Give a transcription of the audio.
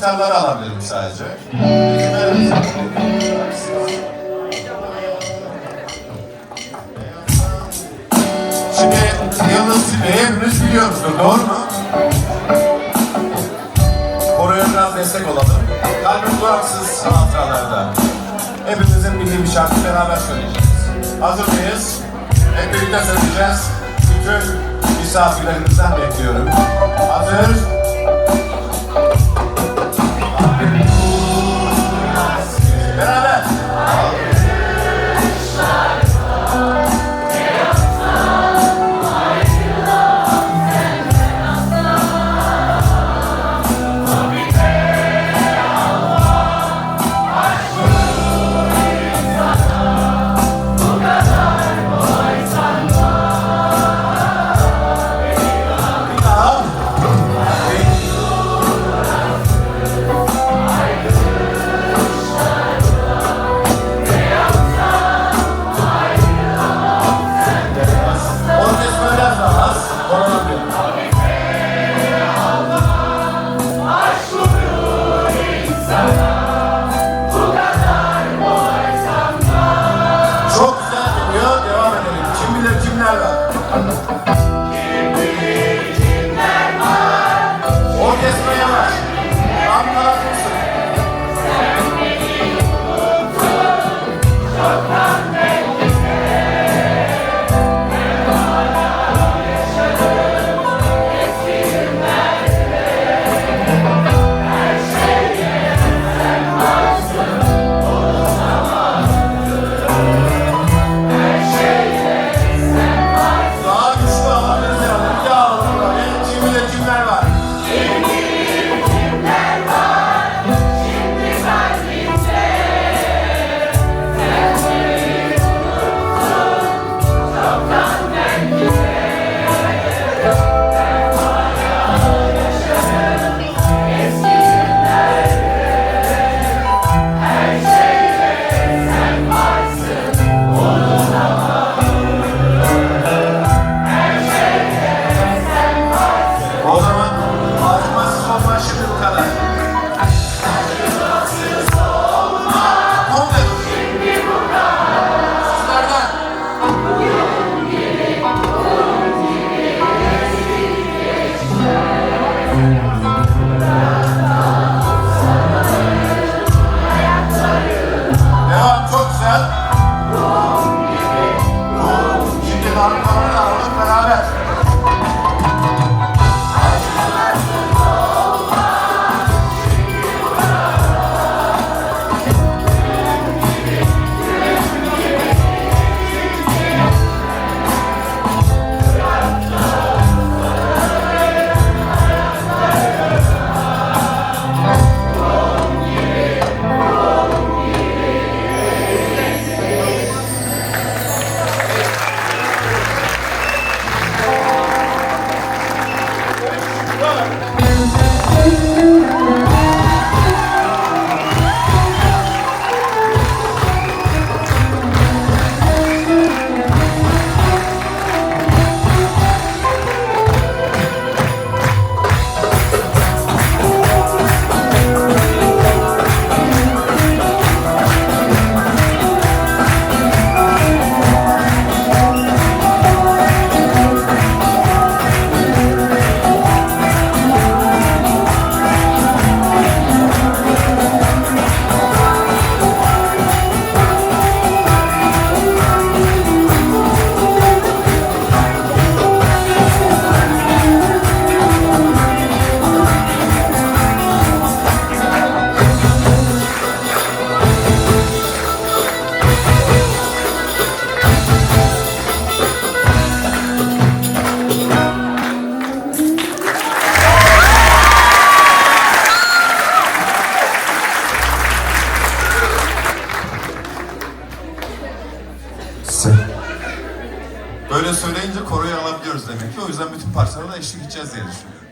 gitarları alabilirim sadece. Şimdi Yıldız Tilbe'yi hepimiz biliyoruzdur, doğru mu? Koroya biraz destek olalım. Kalbim duraksız hatıralarda. Hepimizin bildiği bir şarkı beraber söyleyeceğiz. Hazır mıyız? Hep birlikte söyleyeceğiz. Bütün misafirlerimizden bekliyorum. Hazır. Seth. Böyle söyleyince koroyu alabiliyoruz demek ki. O yüzden bütün parçalara eşlik edeceğiz diye düşünüyorum.